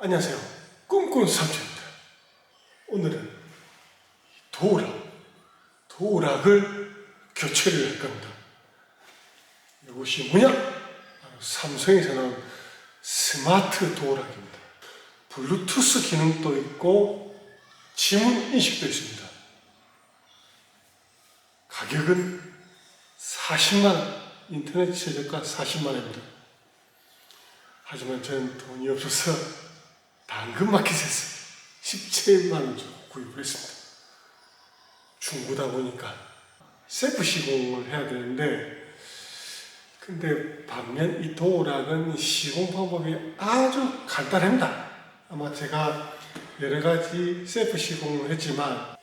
안녕하세요. 꿈꾸는 삼촌입니다. 오늘은 도우락, 도우락을 교체를 할 겁니다. 이것이 뭐냐? 바로 삼성에서 나온 스마트 도우락입니다. 블루투스 기능도 있고 지문 인식도 있습니다. 가격은 40만 원, 인터넷 최저가 40만 원입니다. 하지만 저는 돈이 없어서 당근마켓에서 17만 원 주고 구입을 했습니다. 중고다 보니까 셀프 시공을 해야 되는데 근데 반면 이 도어락은 시공 방법이 아주 간단합니다. 아마 제가 여러 가지 셀프 시공을 했지만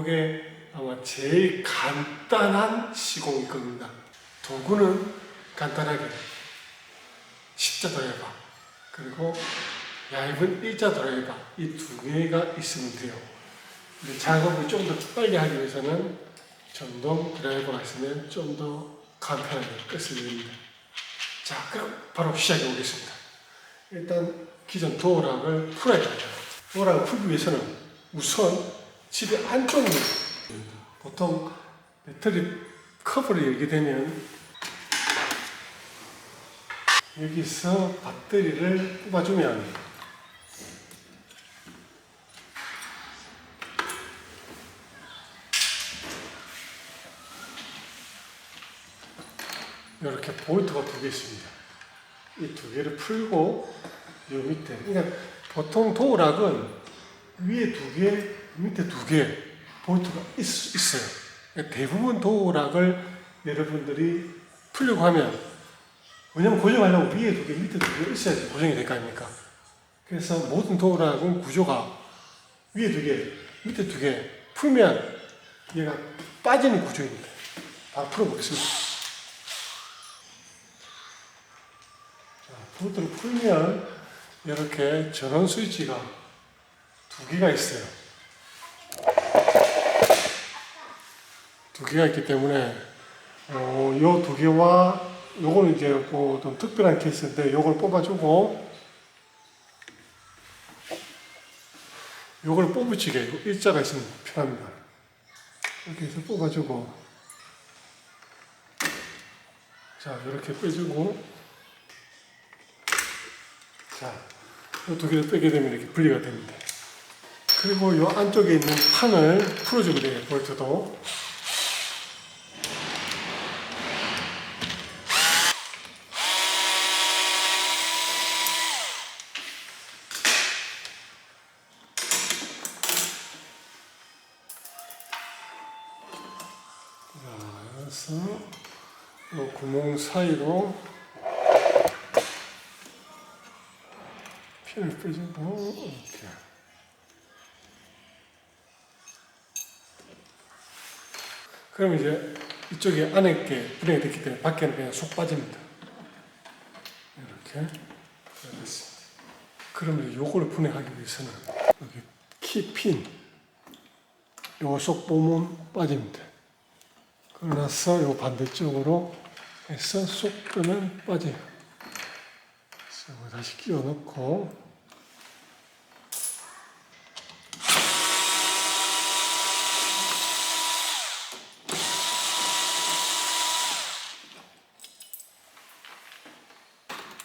이게 아마 제일 간단한 시공일 겁니다. 도구는 간단하게 십자 드라이버 그리고 얇은 일자 드라이버 이두 개가 있으면 돼요. 근데 작업을 좀 더 빨리 하기 위해서는 전동 드라이버가 있으면 좀 더 간편하게 끝을 냅니다. 자, 그럼 바로 시작해 보겠습니다. 일단 기존 도어락을 풀어야 됩니다. 도어락을 풀기 위해서는 우선 집의 안쪽을 보통 배터리 커버를 열게 되면 여기서 배터리를 뽑아주면 이렇게 볼트가 두 개 있습니다. 이 두 개를 풀고 이 밑에 그러니까 보통 도어락은 위에 두 개, 밑에 두 개 볼트가 있, 있어요. 그러니까 대부분 도어락을 여러분들이 풀려고 하면 왜냐면 고정하려면 위에 두 개, 밑에 두 개 있어야지 고정이 될 거 아닙니까? 그래서 모든 도어락은 구조가 위에 두 개, 밑에 두 개 풀면 얘가 빠지는 구조입니다. 바로 풀어보겠습니다. 자, 볼트를 풀면 이렇게 전원 스위치가 두 개가 있어요. 두 개가 있기 때문에 어, 요두 개와 요거는 이제 뭐 좀 특별한 케이스인데 요걸 뽑아주고 요걸 뽑으치게 요 일자가 있으면 편합니다. 이렇게 해서 뽑아주고 자 이렇게 빼주고 자, 이두 개를 빼게 되면 이렇게 분리가 됩니다. 그리고 이 안쪽에 있는 판을 풀어주면 돼요, 볼트도. 자, 그래서 이 구멍 사이로 피를 빼주고. 이렇게 그럼 이제 이쪽에 안에 게 분해가 됐기 때문에 밖에는 그냥 쏙 빠집니다. 이렇게. 됐습니다. 요걸 분해하기 위해서는 여기 키핀 쏙 보면 빠집니다. 그러고 나서 요 반대쪽으로 해서 쏙 끄면 빠져요. 다시 끼워 넣고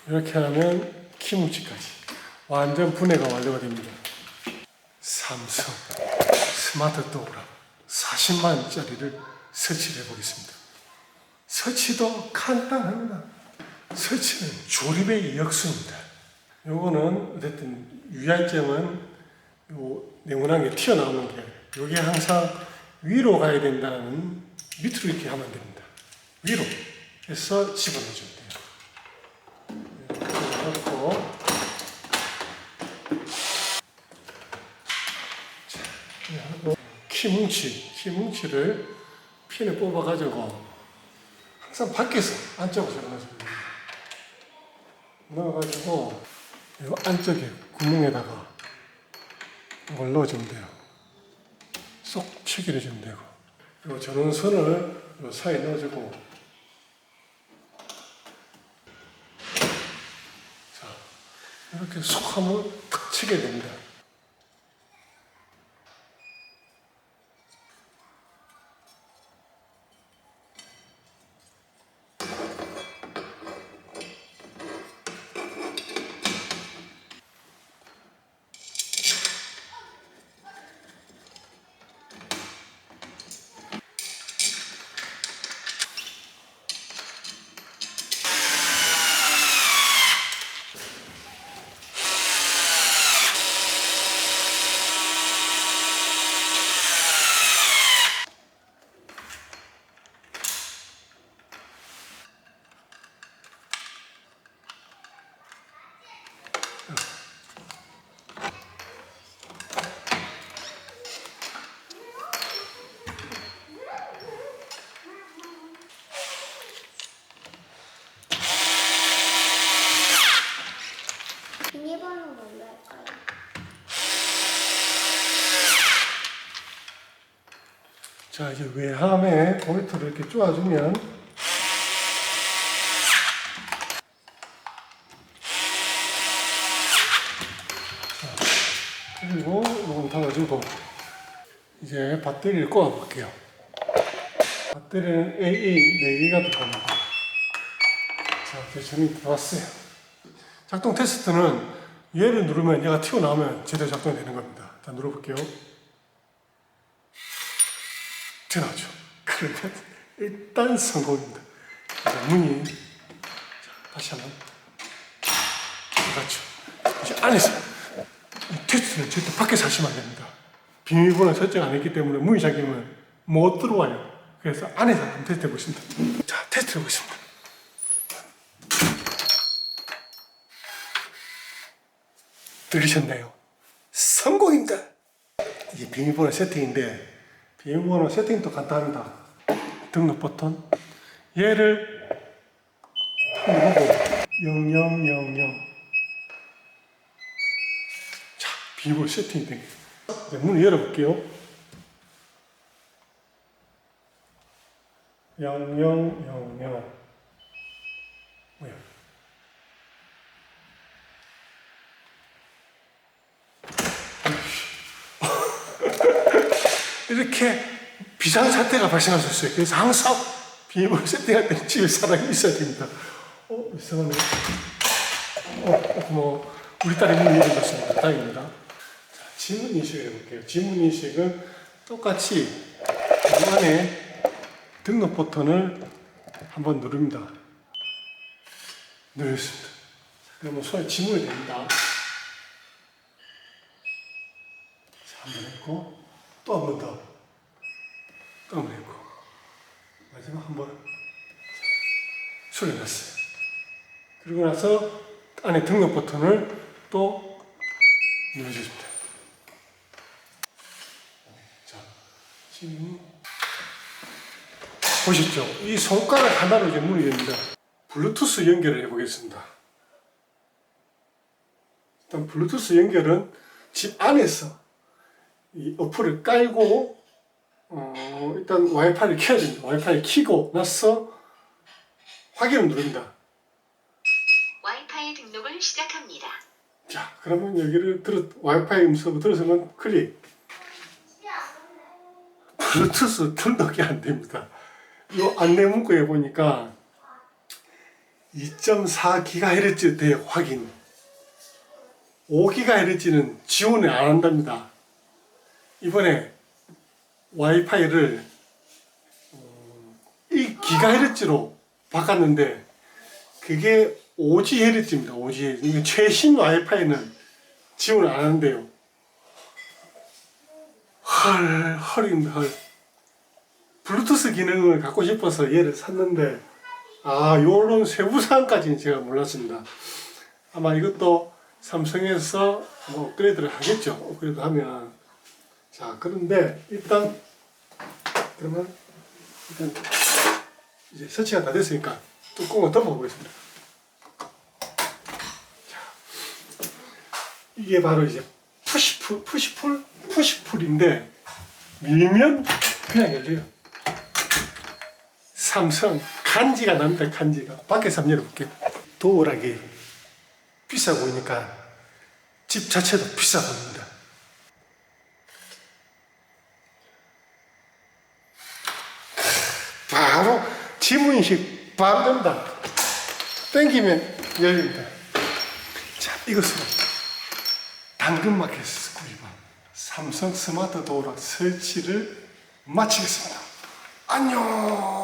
이렇게 하면 키무치까지 완전 분해가 완료가 됩니다. 삼성 스마트 도어락 40만 원짜리를 설치해 보겠습니다. 설치도 간단합니다. 설치는 조립의 역수입니다. 요거는 어쨌든 유의점은 요 네모난 게 튀어나오는 게 요게 항상 위로 가야 된다는 밑으로 이렇게 하면 됩니다. 위로 해서 집어넣어주면 돼요. 이렇게 넣고 자, 이렇게 하고 키뭉치, 키뭉치를 핀을 뽑아가지고 항상 밖에서 안쪽으로 접어넣어줍니다. 넣어가지고 이 안쪽에 구멍에다가 이걸 넣어주면 돼요. 쏙 체결해 주면 되고 이 전원선을 이 사이에 넣어주고 자 이렇게 속 한번 탁 치게 됩니다. 자 이제 외함에 포인트를 이렇게 쪼아주면 자, 그리고 이건 닫아주고 이제 배터리를 꽂아 볼게요. 배터리는 AA 4개가 들어갑니다. 자 대충이 들어왔어요. 작동 테스트는 얘를 누르면 얘가 튀어나오면 제대로 작동이 되는 겁니다. 자 눌러볼게요 튀어나오죠. 그러면 일단 성공입니다. 자, 문이 자, 다시 한번 그렇죠. 이제 안에서 이 테스트는 절대 밖에서 하시면 안 됩니다. 비밀번호 설정 안 했기 때문에 문이 잠기면 못 들어와요. 그래서 안에서 한번 테스트 해보겠습니다. 자, 테스트 해보겠습니다. 들으셨나요? 성공입니다. 이게 비밀번호 세팅인데 비밀번호 세팅도 간단합니다. 등록 버튼 얘를 누르고 0000 자, 비밀번호 세팅이 됩니다. 이제 문을 열어볼게요. 0000 뭐야? 이렇게 비상사태가 발생할 수 있어요. 그래서 항상 비밀번호 세팅할 때는 집에 사람이 있어야 됩니다. 어, 이상하네. 어, 뭐, 우리 딸이 문이 열어줬습니다. 다행입니다. 자, 지문 인식을 해볼게요. 지문 인식은 똑같이 이 안에 등록 버튼을 한번 누릅니다. 누르겠습니다. 자, 그러면 손에 지문이 됩니다. 자, 한번 했고, 또 한 번 더. 했고. 마지막 한 번. 수련했어요. 그리고 나서 안에 등록 버튼을 또 눌러주십니다. 자, 지금 보시죠. 이 손가락 하나로 이제 문이 됩니다. 블루투스 연결을 해보겠습니다. 일단 블루투스 연결은 집 안에서 이 어플을 깔고 어, 일단 와이파이를 켜야 됩니다. 와이파이를 켜고 나서 확인을 누릅니다. 와이파이 등록을 시작합니다. 자, 그러면 여기를 들어 와이파이 음성을 들어서면 클릭. 블루투스 등록이 안 됩니다. 이 안내 문구에 보니까 2.4GHz 대역 확인. 5GHz는 지원을 안 한답니다. 이번에 와이파이를 1GHz로 바꿨는데 그게 5GHz입니다. 5GHz. 이게 최신 와이파이는 지원을 안 하는데요. 헐, 헐입니다, 헐. 블루투스 기능을 갖고 싶어서 얘를 샀는데, 아, 요런 세부 사항까지는 제가 몰랐습니다. 아마 이것도 삼성에서 뭐 업그레이드를 하겠죠. 업그레이드 하면. 자, 그런데 일단, 그러면, 일단, 이제 설치가 다 됐으니까 뚜껑을 덮어보겠습니다. 이게 바로 이제 푸시풀, 푸시풀, 푸시풀인데 밀면 그냥 열려요. 삼성 간지가 납니다. 간지가 밖에서 한번 열어볼게요. 도어락이 비싸 보이니까 집 자체도 비싸 보입니다. 바로 지문인식 바로 된다. 땡기면 열립니다. 자, 이것으로 당근마켓에서 구입한 삼성 스마트 도어락 설치를 마치겠습니다. 안녕!